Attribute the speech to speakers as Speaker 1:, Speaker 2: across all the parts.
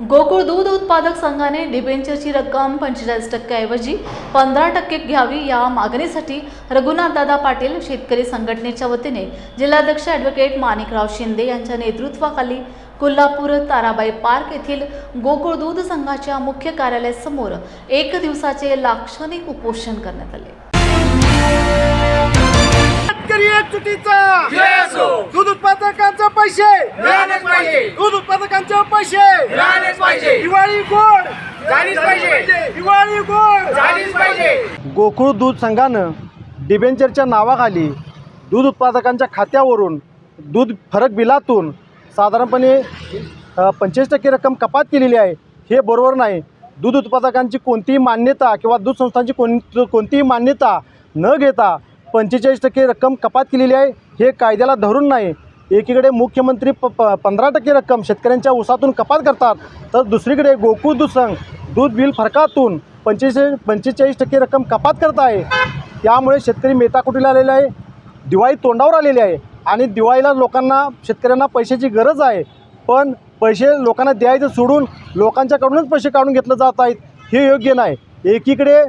Speaker 1: गोकुळ दूध उत्पादक संघाने डिबेंचरची रक्कम पंचेचाळीस टक्क्याऐवजी पंधरा टक्के घ्यावी या मागणीसाठी रघुनाथदादा पाटील शेतकरी संघटनेच्या वतीने जिल्हाध्यक्ष ॲडव्होकेट माणिकराव शिंदे यांच्या नेतृत्वाखाली कोल्हापूर ताराबाई पार्क येथील गोकुळ दूध संघाच्या मुख्य कार्यालयासमोर एक दिवसाचे लाक्षणिक उपोषण करण्यात आले.
Speaker 2: दूध उत्पादकांचे पैसे. दूध उत्पादकांचे पैसे.
Speaker 3: पाहिजे.
Speaker 2: दिवाळी गोड.
Speaker 3: झालीच पाहिजे.
Speaker 2: दिवाळी गोड.
Speaker 3: झालीच पाहिजे.
Speaker 2: गोकुळ दूध संघानं डिबेंचरच्या नावाखाली दूध उत्पादकांच्या खात्यावरून दूध फरक बिलातून साधारणपणे पंचेचाळीस टक्के रक्कम कपात केलेली आहे. हे बरोबर नाही. दूध उत्पादकांची कोणतीही मान्यता किंवा दूध संस्थांची कोण कोणतीही मान्यता न घेता पंचेचाळीस टक्के रक्कम कपात केलेली आहे. हे कायद्याला धरून नाही. एकीकडे मुख्यमंत्री प प पंधरा टक्के रक्कम शेतकऱ्यांच्या ऊसातून कपात करतात तर दुसरीकडे गोकुळ दुसंग दूध बिल फरकातून पंचेचाळीस पंचेचाळीस टक्के रक्कम कपात करत आहे. त्यामुळे शेतकरी मेटाकुटीला आलेला आहे दिवाळी तोंडावर आलेली आहे आणि दिवाळीला लोकांना शेतकऱ्यांना पैशाची गरज आहे. पण पैसे लोकांना द्यायचं सोडून लोकांच्याकडूनच पैसे काढून घेतलं जात आहेत हे योग्य नाही. एकीकडे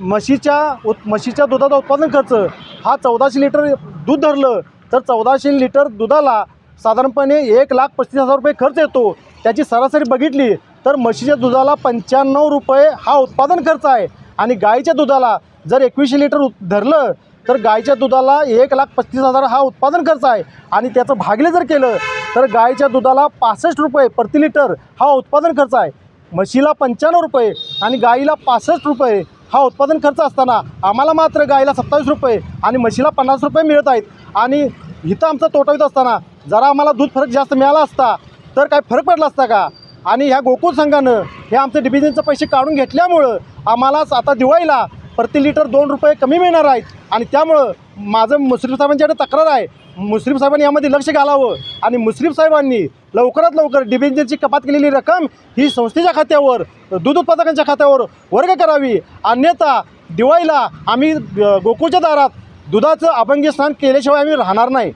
Speaker 2: म्हशीच्या उत म्हशीच्या दुधाचा उत्पादन खर्च हा चौदाशे लिटर दूध धरलं तर चौदाशे लिटर दुधाला साधारणपणे एक लाख पस्तीस हजार रुपये खर्च येतो. त्याची सरासरी बघितली तर म्हशीच्या दुधाला पंच्याण्णव रुपये हा उत्पादन खर्च आहे. आणि गाईच्या दुधाला जर एकवीसशे लिटर धरलं तर गाईच्या दुधाला एक लाख पस्तीस हजार हा उत्पादन खर्च आहे. आणि त्याचं भागले जर केलं तर गाईच्या दुधाला पासष्ट रुपये प्रति लिटर हा उत्पादन खर्च आहे. म्हशीला पंच्याण्णव रुपये आणि गाईला पासष्ट रुपये हा उत्पादन खर्च असताना आम्हाला मात्र गाईला सत्तावीस रुपये आणि म्हशीला पन्नास रुपये मिळत आहेत. आणि इथं आमचा तोटा होत असताना जरा आम्हाला दूध फरक जास्त मिळाला असता तर काय फरक पडला असता का? आणि ह्या गोकुळ संघानं हे आमचे डिव्हिजनचे पैसे काढून घेतल्यामुळं आम्हालाच आता दिवाळीला प्रति लिटर दोन रुपये कमी मिळणार आहेत. आणि त्यामुळं माझं मुश्रीफ साहेबांच्याकडे तक्रार आहे मुश्रीफ साहेबांनी यामध्ये लक्ष घालावं आणि मुश्रीफ साहेबांनी लवकरात लवकर डिबेंचरची कपात केलेली रक्कम ही संस्थेच्या खात्यावर दूध उत्पादकांच्या खात्यावर वर्ग करावी. अन्यथा दिवाळीला आम्ही गोकुळच्या दारात दुधाचं अभंगी स्नान केल्याशिवाय आम्ही राहणार नाही.